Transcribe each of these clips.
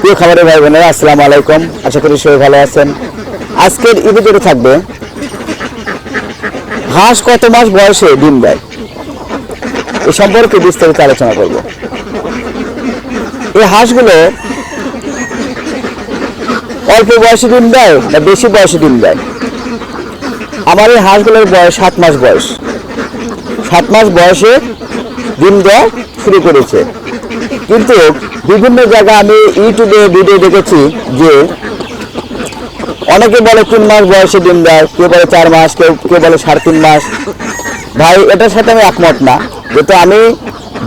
প্রিয় খাবারের ভাই বোনেরা, আসসালামু আলাইকুম। আশা করি সবাই ভালো আছেন। আজকের এই ভিডিওতে থাকবে, হাঁস কত মাস বয়সে ডিম দেয়? এ সম্পর্কে বিস্তারিত আলোচনা করব। এই হাঁসগুলো অল্প বয়সে ডিম দেয় না বেশি বয়সে ডিম দেয়? আমার এই হাঁসগুলোর বয়স সাত মাস বয়স। সাত মাস বয়সে ডিম দেওয়া শুরু করেছে। কিন্তু বিভিন্ন জায়গায় আমি ইউটিউবে ভিডিও দেখেছি যে অনেকে বলে তিন মাস বয়সে ডিম দেয়, কেউ বলে চার মাস, কেউ কেউ বলে সাড়ে তিন মাস। ভাই, এটার সাথে আমি একমত না, যেহেতু আমি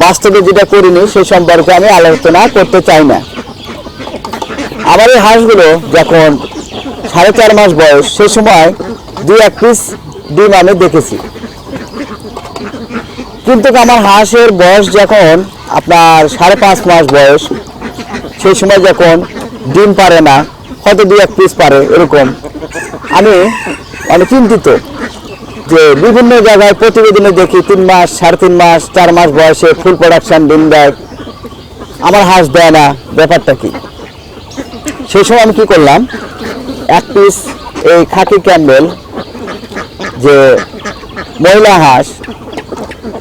বাস্তবে যেটা করিনি, সেই সম্পর্কে আমি আলোচনা করতে চাই না। আমার এই হাঁসগুলো যখন সাড়ে চার মাস বয়স, সে সময় দুই এক পিস ডিম আমি দেখেছি। কিন্তু আমার হাঁসের বয়স যখন আপনার সাড়ে পাঁচ মাস বয়স, সেই সময় যখন ডিম পারে না, হয়তো দু এক পিস পারে, এরকম। আমি অনেক চিন্তিত যে বিভিন্ন জায়গায় প্রতিবেদনে দেখি তিন মাস, সাড়ে তিন মাস, চার মাস বয়সে ফুল প্রোডাকশন ডিম দেয়। আমার হাঁস দেয় না, ব্যাপারটা কি? সেই সময় আমি কি করলাম? এক পিস এই খাকি ক্যাম্বেল যে মহিলা হাঁস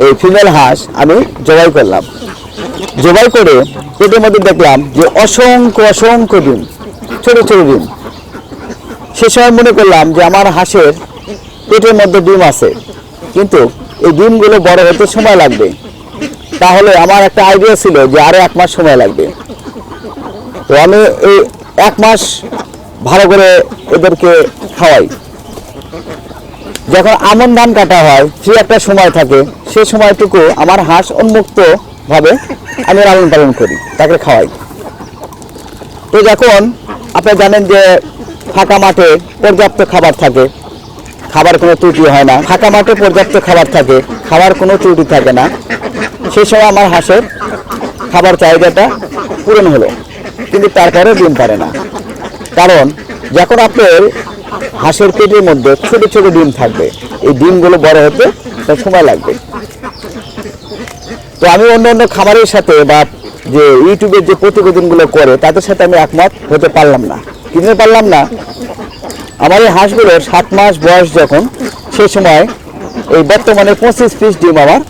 এই ফিমেল হাঁস আমি জবাই করলাম। জবাই করে পেটের মধ্যে দেখলাম যে অসংখ্য অসংখ্য ডিম, ছোট ছোট ডিম। সে সময় মনে করলাম যে আমার হাঁসের পেটের মধ্যে ডিম আছে, কিন্তু এই ডিমগুলো বড় হতে সময় লাগবে। তাহলে আমার একটা আইডিয়া ছিল যে আরও এক মাস সময় লাগবে। তো আমি এই এক মাস ভালো করে এদেরকে খাওয়াই। যখন আমন ধান কাটা হয় ফ্রি একটা সময় থাকে সেই সময়টুকু আমার হাঁস উন্মুক্ত ভাবে আমি লালন পালন করি, তাকে খাওয়াই। তো যখন আপনি জানেন যে ফাঁকা মাঠে পর্যাপ্ত খাবার থাকে, খাবার কোনো ত্রুটি হয় না, ফাঁকা মাঠে পর্যাপ্ত খাবার থাকে, খাবার কোনো ত্রুটি থাকে না সেই সময় আমার হাঁসের খাবার চাহিদাটা পূরণ হলো, কিন্তু তারপরে ডিম পারে না। কারণ, যখন আপনার হাঁসের পেটের মধ্যে ছোট ছোট ডিম থাকবে। এই ডিমগুলো বড় হতে তার সময় লাগবে। তো আমি অন্য অন্য খামারের সাথে বা যে ইউটিউবের যে প্রতিবেদনগুলো করে, তাদের সাথে আমি একমত হতে পারলাম না। কিনতে পারলাম না? আমার এই হাঁসগুলোর সাত মাস বয়স যখন সেই সময় এই বর্তমানে পঁচিশ পিস ডিম আমার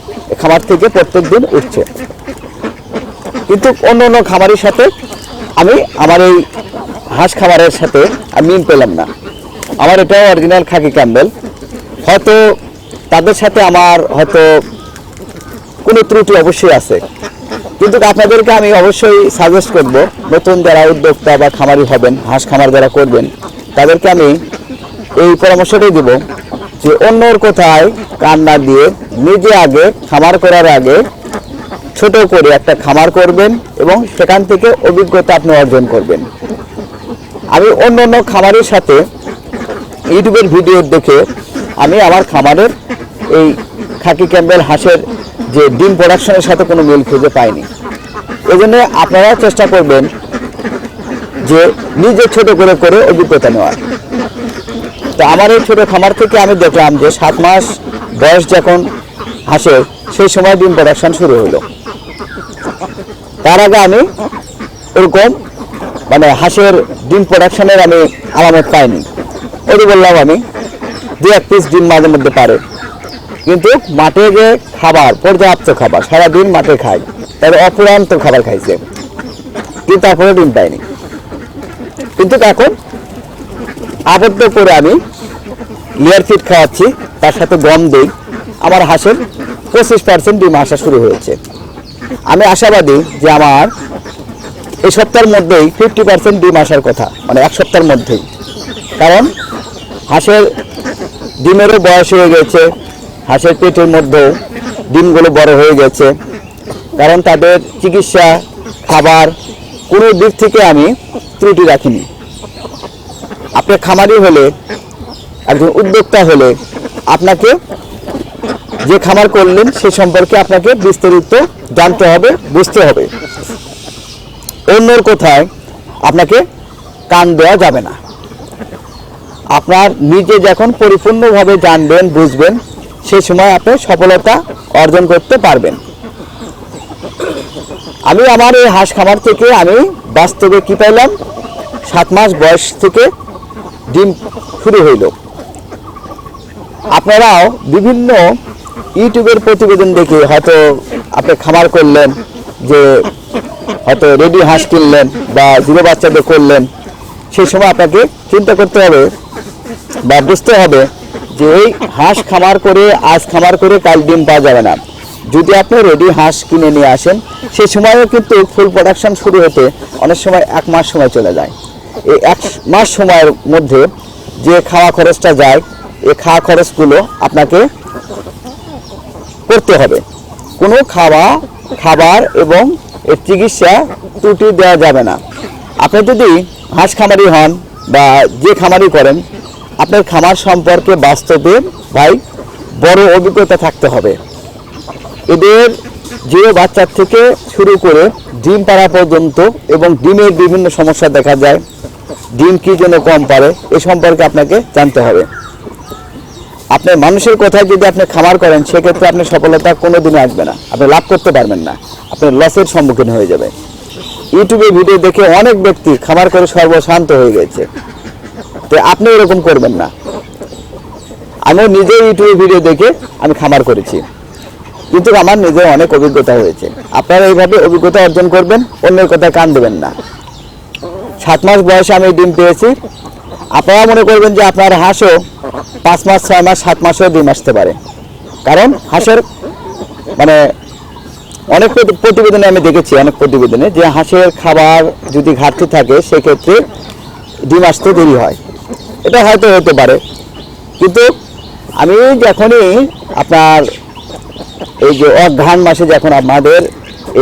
খামার থেকে প্রত্যেক দিন উঠছে। কিন্তু অন্য অন্য খামারের সাথে আমি, আমার এই হাঁস খামারের সাথে আমি মিল পেলাম না। আমার এটাও অরিজিনাল খাকি ক্যাম্বেল। হয়তো তাদের সাথে আমার হয়তো কোনো ত্রুটি অবশ্যই আছে। কিন্তু আপনাদেরকে আমি অবশ্যই সাজেস্ট করব, নতুন যারা উদ্যোক্তা বা খামারি হবেন, হাঁস খামার যারা করবেন, তাদেরকে আমি এই পরামর্শটাই দেব যে অন্যর কোথায় কান না দিয়ে নিজে আগে খামার করার আগে ছোট করে একটা খামার করবেন এবং সেখান থেকে অভিজ্ঞতা আপনি অর্জন করবেন। আমি অন্য অন্য খামারের সাথে ইউটিউবের ভিডিও দেখে আমি আমার খামারের এই খাকি ক্যাম্বেল হাঁসের যে ডিম প্রোডাকশনের সাথে কোনো মিল খুঁজে পাইনি। এই জন্য আপনারা চেষ্টা করবেন যে নিজে ছোট করে করে অভিজ্ঞতা নেওয়ার। তো আমার এই ছোটো খামার থেকে আমি দেখলাম যে সাত মাস বয়স যখন হাঁসের, সেই সময় ডিম প্রোডাকশন শুরু হলো। তার আগে আমি এরকম মানে হাঁসের ডিম প্রোডাকশনের আমি আলামত পাইনি। ওই বললাম আমি দু এক পিস ডিম মাঝে মধ্যে পারে। কিন্তু মাঠে যে খাবার, পর্যাপ্ত খাবার, সারাদিন মাঠে খায়, তার অপুরান্ত খাবার খাইছে। কিন্তু তারপরে ডিম পাইনি কিন্তু এখন আবদ্ধ করে আমি লেয়ার ফিট খাওয়াচ্ছি, তার সাথে গম দিই। আমার হাঁসের পঁচিশ পার্সেন্ট ডিম আসা শুরু হয়েছে। আমি আশাবাদী যে আমার এই সপ্তাহের মধ্যেই ফিফটি পার্সেন্ট ডিম আসার কথা মানে এক সপ্তাহের মধ্যেই। কারণ হাঁসের ডিমেরও বয়স হয়ে গেছে। হাঁসের পেটের মধ্যেও ডিমগুলো বড় হয়ে গেছে। কারণ তাদের চিকিৎসা, খাবার কোনো দিক থেকে আমি ত্রুটি রাখিনি। আপনি খামারি হলে, একজন উদ্যোক্তা হলে আপনাকে যে খামার করলেন সে সম্পর্কে আপনাকে বিস্তারিত জানতে হবে, বুঝতে হবে। অন্যর কোথায় আপনাকে কান দেওয়া যাবে না। আপনার নিজে যখন পরিপূর্ণভাবে জানবেন, বুঝবেন সেই সময় আপনি সফলতা অর্জন করতে পারবেন। আমি আমার এই হাঁস খামার থেকে আমি বাস্তবে কী পাইলাম? সাত মাস বয়স থেকে ডিম শুরু হইল। আপনারাও বিভিন্ন ইউটিউবের প্রতিবেদন দেখে হয়তো আপনি খামার করলেন, যে হয়তো রেডি হাঁস কিনলেন বা জিরো বাচ্চাদের করলেন সেই সময় আপনাকে চিন্তা করতে হবে বা বুঝতে হবে যে এই হাঁস খামার করে, আজ খামার করে কাল ডিম পাওয়া যাবে না। যদি আপনি রেডি হাঁস কিনে নিয়ে আসেন, সে সময়ও কিন্তু ফুল প্রোডাকশন শুরু হতে অনেক সময় এক মাস সময় চলে যায়। এই এক মাস সময়ের মধ্যে যে খাওয়া খরচটা যায়, এই খাওয়া খরচগুলো আপনাকে করতে হবে। কোনো খাওয়া, খাবার এবং এর চিকিৎসা ত্রুটি দেওয়া যাবে না। আপনি যদি হাঁস খামারি হন বা যে খামারি করেন আপনার খামার সম্পর্কে বাস্তবে ভাই বড় অভিজ্ঞতা থাকতে হবে। এদের যে বাচ্চার থেকে শুরু করে ডিম পাড়া পর্যন্ত এবং ডিমের বিভিন্ন সমস্যা দেখা যায়। ডিম কি জন্য কম পারে, এ সম্পর্কে আপনাকে জানতে হবে। আপনি মানুষের কথায় যদি আপনি খামার করেন, সেক্ষেত্রে আপনার সফলতা কোনো দিনই আসবে না। আপনি লাভ করতে পারবেন না। আপনি লসের সম্মুখীন হয়ে যাবে। ইউটিউবে ভিডিও দেখে অনেক ব্যক্তি খামার করে সর্বশান্ত হয়ে গেছে। তো আপনি এরকম করবেন না। আমি নিজে ইউটিউবে ভিডিও দেখে আমি খামার করেছি। কিন্তু আমার নিজের অনেক অভিজ্ঞতা হয়েছে। আপনারা এইভাবে অভিজ্ঞতা অর্জন করবেন, অন্যের কথায় কান দেবেন না। সাত মাস বয়সে আমি ডিম পেয়েছি। আপনারা মনে করবেন যে আপনার হাঁসও পাঁচ মাস, ছয় মাস, সাত মাসেও ডিম আসতে পারে। কারণ হাঁসের মানে অনেক প্রতি- প্রতিবেদনে আমি দেখেছি, অনেক প্রতিবেদনে যে হাঁসের খাবার যদি ঘাটতি থাকে, সেক্ষেত্রে ডিম আসতে দেরি হয়। এটা হয়তো হতে পারে। কিন্তু আমি যখনই আপনার এই যে অঘ্রাণ মাসে যখন আমাদের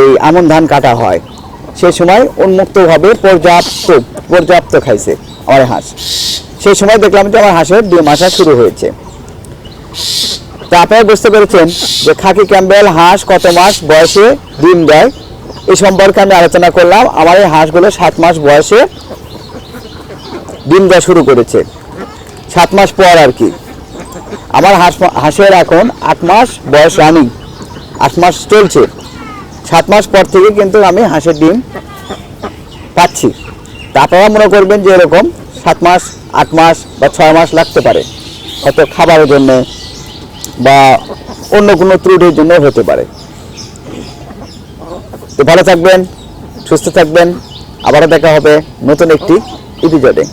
এই আমন ধান কাটা হয় সেই সময় উন্মুক্তভাবে পর্যাপ্ত পর্যাপ্ত খাইছে আমার হাঁস। সেই সময় দেখলাম যে আমার হাঁসের ডিম আসা শুরু হয়েছে। তা আপনারা বুঝতে পেরেছেন যে খাকি ক্যাম্বেল হাঁস কত মাস বয়সে ডিম দেয় এই সম্পর্কে আমি আলোচনা করলাম। আমার এই হাঁসগুলো সাত মাস বয়সে ডিম দেওয়া শুরু করেছে। সাত মাস পর আর কি। আমার হাঁস হাঁসের এখন আট মাস বয়স রানিং, আট মাস চলছে। সাত মাস পর থেকে কিন্তু আমি হাঁসের ডিম পাচ্ছি। তা আপনারা মনে করবেন যে এরকম সাত মাস, আট মাস বা ছয় মাস লাগতে পারে। হয়তো খাবারের জন্য বা অন্য কোনো ত্রুটির জন্য হতে পারে। তো ভালো থাকবেন, সুস্থ থাকবেন। আবারও দেখা হবে নতুন একটি এপিসোডে